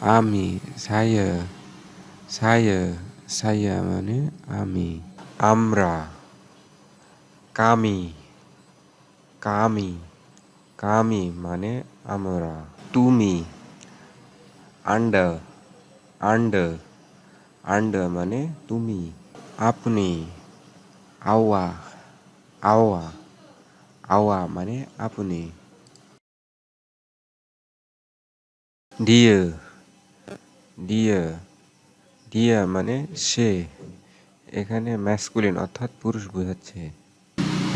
আমি saya saya saya মানে আমি আমরা কামি কামি কামি মানে আমরা তুমি আন্ডার আন্ডার আন্ডার মানে তুমি আপনি আওয়া আওয়া আওয়া মানে আপনি ডিয়ার Dear dear মানে সে। এখানে ম্যাসকুলিন অর্থাৎ পুরুষ বোঝাচ্ছে।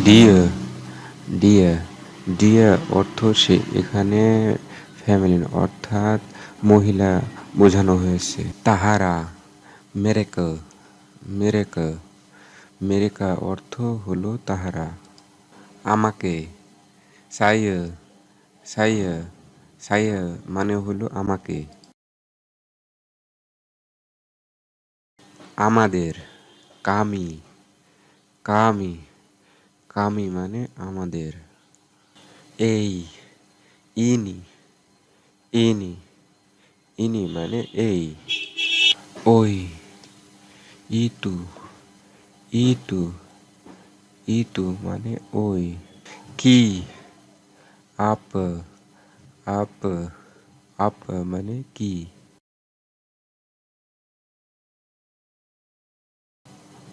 ডিয়ার ডিয়ার ডিয়ার অর্থ সে। এখানে ফ্যামিলিন অর্থাৎ মহিলা বোঝানো হয়েছে। তাহারা। মেরেকা মেরেকা মেরেকা অর্থ হলো তাহারা। আমাকে। সাইয়া সাইয়া সাইয়া মানে হলো আমাকে। আমাদের, কামি কামি কামি মানে আমাদের। এই, ইনি ইনি ইনি মানে এই। ওই ইটু ইটু ইটু মানে ওই। কি, আপ আপ আপ মানে কি?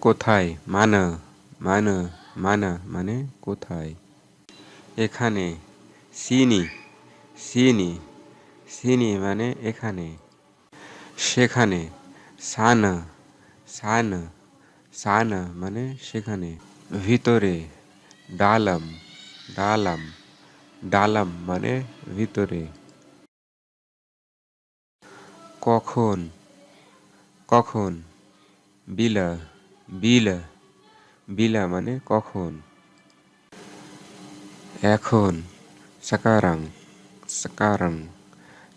কোথায়? মানা মানা মানা মানে কোথায়? এখানে। সিনি সিনি সিনি মানে এখানে। সেখানে। সান সান সান মানে সেখানে। ভিতরে। ডালাম ডালাম ডালাম মানে ভিতরে। কখন? কখন? বিলা। বিলা বিলা মানে কখন? এখন, সাকারাং সাকারাং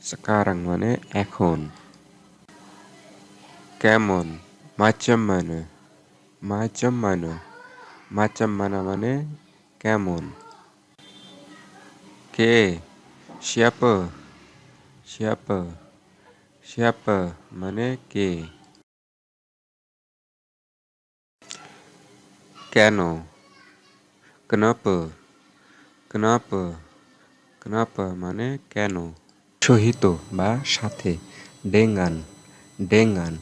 সাকারাং মানে এখন। কেমন? মাচাম মানে মাচাম মানে মাচাম মানা মানে কেমন? কে? siapa siapa siapa মানে কে? কেন? kenapa kenapa kenapa মানে কেন? সহিত বা সাথে, ডেঙ্গান ডেঙ্গান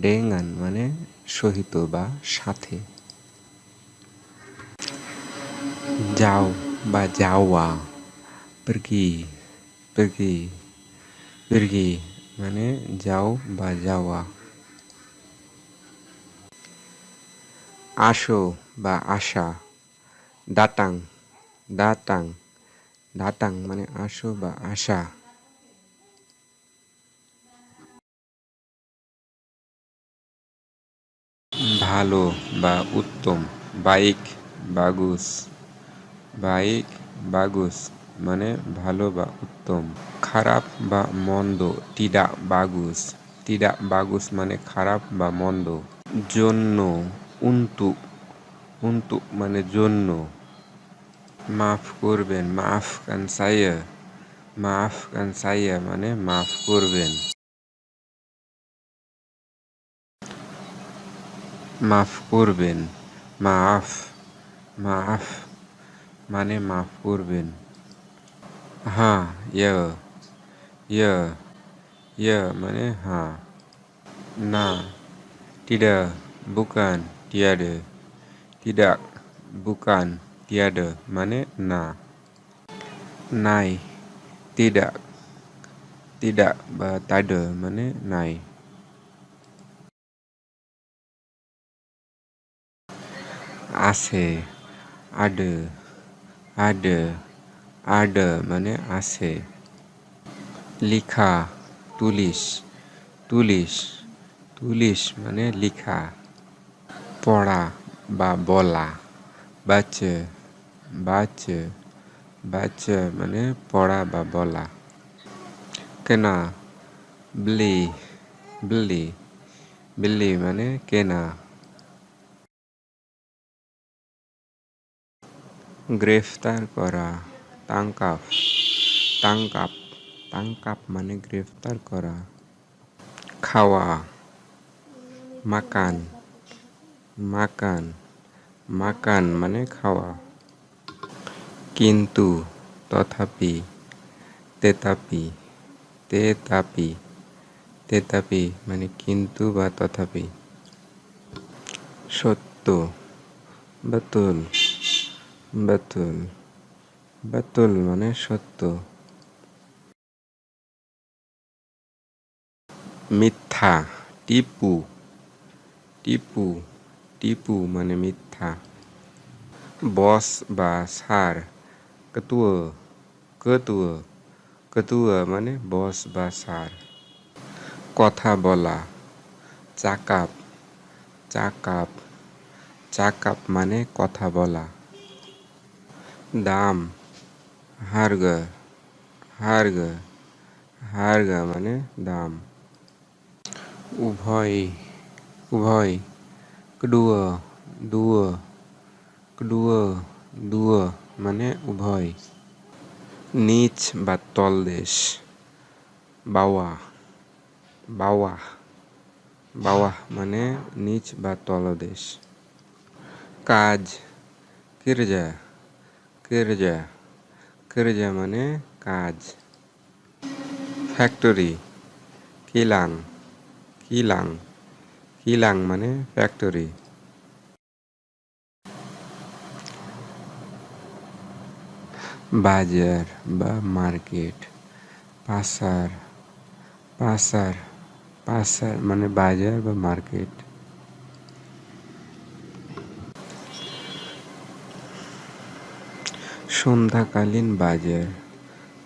ডেঙ্গান মানে সহিত বা সাথে। যাও বা যাওয়া pergi pergi pergi মানে যাও বা যাওয়া। আসো বা আসা দাতাং দাতাং দাতাং মানে আসো বা আসা ভালো বা উত্তম, বাইক, বাগুস। বাইক, বাগুস মানে ভালো বা উত্তম, খারাপ বা মন্দ, টিডা, বাগুস। টিডা, বাগুস মানে খারাপ বা মন্দ। জন্য উন্তু উন্তু মানে জন্য মাফ করবেন মাফ কান সাইয়া মাফ কান সাইয়া মানে মাফ করবেন মাফ করবেন মাফ মাফ মানে মাফ করবেন হ্যাঁ ইয় ইয় ইয় মানে হ্যাঁ না tidak, bukan. tiada. Tidak, bukan, tiada. mana na. Nai. Tidak. Tidak, tada. mana nai. Ase. Ada. Ada. Ada. mana ase. Likha. Tulis. Tulis. Tulis. mana likha. পড়া বা বলা বাচ্চা বাচ্চা বাচ্চা মানে পড়া বা বলা। কেনা, বিলি বিলি বিলি মানে কেনা। গ্রেফতার করা তাঙ্কাপ তাঙ্কাপ তাঙ্কাপ মানে গ্রেফতার করা। খাওয়া, মাকান মাকান মাকান মানে খাওয়া। কিন্তু তথাপি তেতাপি তেতাপি তেতাপি মানে কিন্তু বা তথাপি। সত্য, বাতুল বাতুল বাতুল মানে সত্য। মিথ্যা, টিপু টিপু। টিপু মানে মিথ্যা বস বা সার কেতুয়া কেতুয়া কেতুয়া মানে বস বা সার কথা বলা চাকাপ চাকাপ চাকাপ মানে কথা বলা দাম হার্গ হার্গ হার্গ মানে দাম উভয় উভয় kedua, dua kedua, dua মানে উভয় নিচ বা তলদেশ বাওয়া বাওয়া বাওয়া মানে নিচ বা তলদেশ কাজ কিরজা কিরজা কিরজা মানে কাজ ফ্যাক্টরি কিলাং কিলাং কিলাং মানে ফ্যাক্টরি বাজার বা মার্কেট। পাসার পাসার পাসার মানে বাজার বা মার্কেট। সন্ধ্যাকালীন বাজার।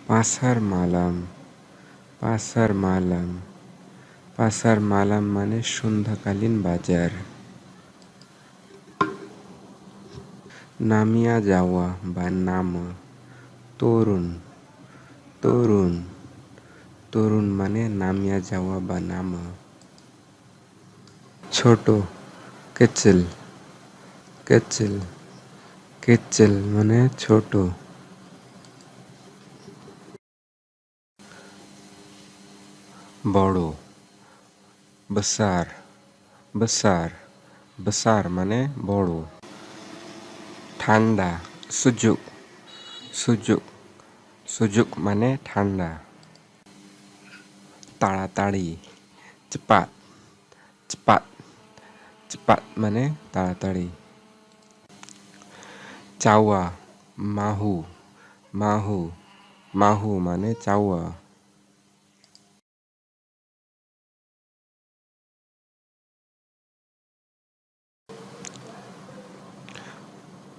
পাসার মালাম পাসার মালাম। পাসার মালাম মানে সন্ধ্যাকালীন বাজার। নামিয়া যাওয়া বা নামা, তরুণ তরুণ তরুণ মানে নামিয়া যাওয়া বা নামা। ছোট, কেচেল কেচেল কেচেল মানে ছোট। বড় besar besar besar মানে বড় ঠান্ডা সুযোগ সুযোগ সুযোগ মানে ঠান্ডা তাড়াতাড়ি cepat. Cepat. Cepat মানে তাড়াতাড়ি চাওয়া মাহু মাহু মাহু মানে চাওয়া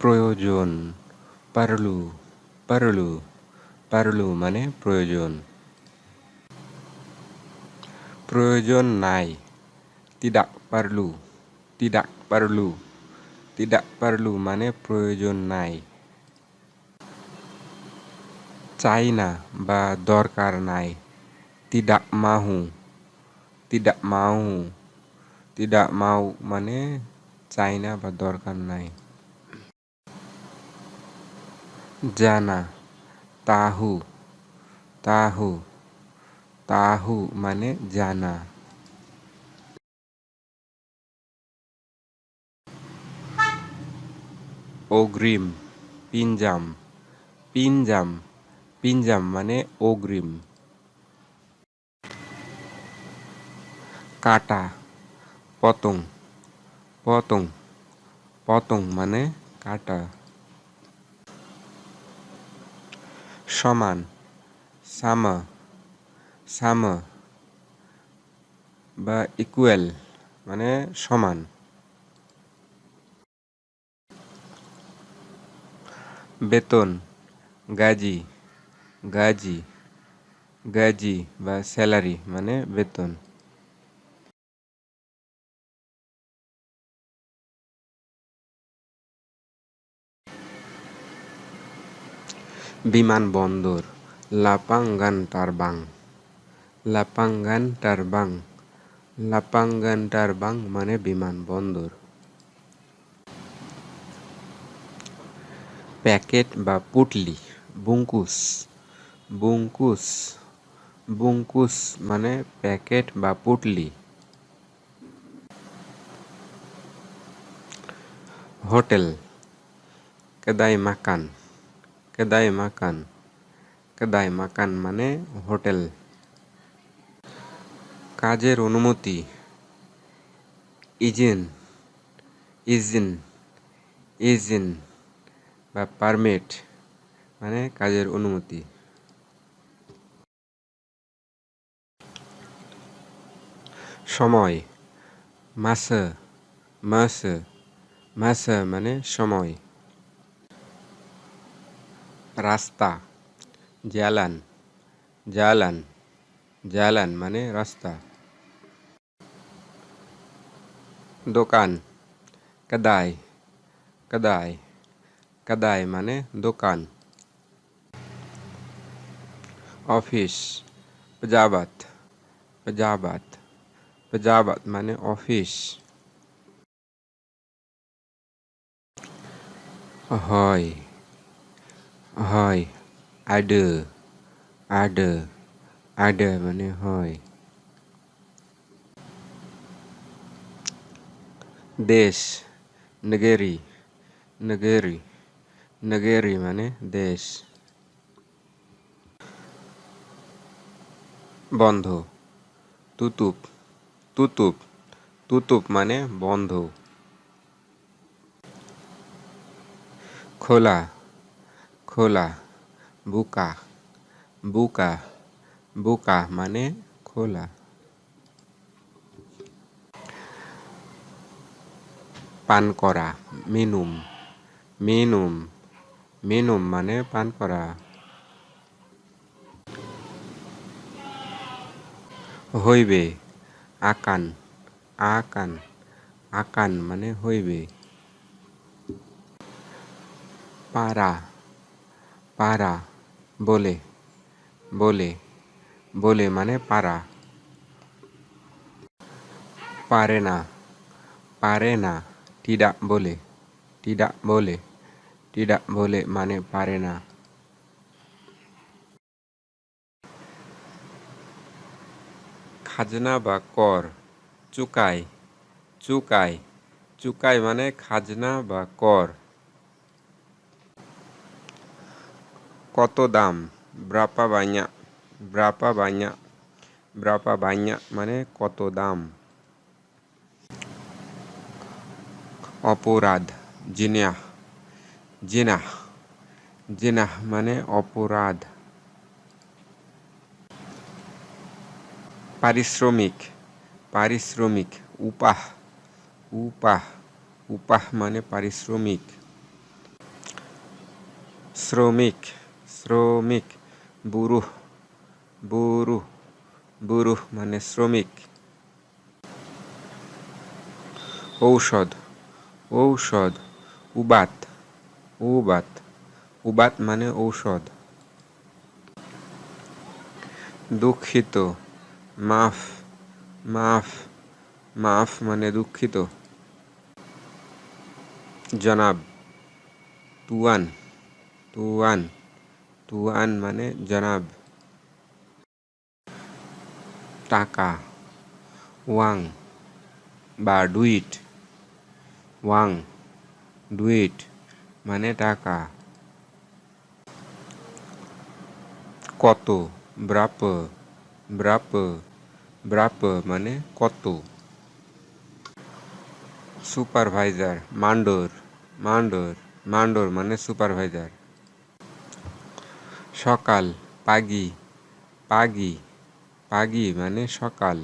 প্রয়োজন পারলু পারলু পারলু মানে প্রয়োজন প্রয়োজন নাই tidak perlu tidak perlu tidak perlu মানে প্রয়োজন নাই চাই না বা দরকার নাই tidak mahu tidak mau tidak mau মানে চাই না বা দরকার নাই জানা। তাহু। তাহু। তাহু মানে জানা। অগ্রিম। পিঞ্জাম। পিঞ্জাম। পিঞ্জাম মানে অগ্রিম। কাটা। পতং। পতং। পতং মানে কাটা। সমান। সাম সাম বা ইকুয়াল মানে সমান। বেতন, গাজি গাজি গাজি বা স্যালারি মানে বেতন। বিমানবন্দর লাপাঙ্গান টারবাং লাপাঙ্গান টারবাং লাপাঙ্গান টারবাং মানে বিমানবন্দর। প্যাকেট বা পুটলি বুঙ্কুস বুঙ্কুস বুংকুস মানে প্যাকেট বা পুটলি। হোটেল কেদাই মাকান কেদাই মাকান কেদাই মাকান মানে হোটেল কাজের অনুমতি ইজিন ইজিন ইজিন বা পারমিট মানে কাজের অনুমতি সময় মাস মাসে মাস মানে সময় रास्ता, जालन जालन जालन माने रास्ता। दुकान कदाई कदाई कदाई माने दुकान। ऑफ़िस पजावत पजावत पजावत माने ऑफ़िस। हॉय হয়। আডে আডে আডে মানে হয়। দেশ, নগেরি নগেরি নগেরি মানে দেশ। বন্ধ, তুতুপ তুতুপ তুতুপ মানে বন্ধ। খোলা খোলা, বুকা বুকা বুকা মানে খোলা। পান করা, মিনুম মিনুম মিনুম মানে পান করা। হইবে, আকান আকান আকান মানে হইবে। পারা পারা, বলে বলে বলে মানে পারা। পারে না পারে না tidak boleh tidak boleh tidak boleh মানে পারে না। খাজনা বা কর চুকাই চুকাই চুকাই মানে খাজনা বা কর। কত দাম? berapa banyak berapa banyak berapa banyak মানে কত দাম? অপরাধ জিনাহ জিনাহ জিনাহ মানে অপরাধ। পারিশ্রমিক পারিশ্রমিক, উপাহ উপাহ উপাহ মানে পারিশ্রমিক। শ্রমিক শ্রমিক, বুরুহ বুরুহ বুরুহ মানে শ্রমিক। ঔষধ ঔষধ, উবাত উবাত উবাত মানে ঔষধ। দুঃখিত, মাফ মাফ মাফ মানে দুঃখিত। জনাব, তুয়ান তুয়ান। তুয়ান মানে জনাব। টাকা। ওয়াং। বা ডুইট। ওয়াং। ডুইট মানে টাকা। কত। ব্রাপ। ব্রাপ। ব্রাপ মানে কত। সুপারভাইজার। মান্ডোর। মান্ডোর। মান্ডোর মানে সুপারভাইজার। সকাল পাগি পাগি পাগি মানে সকাল।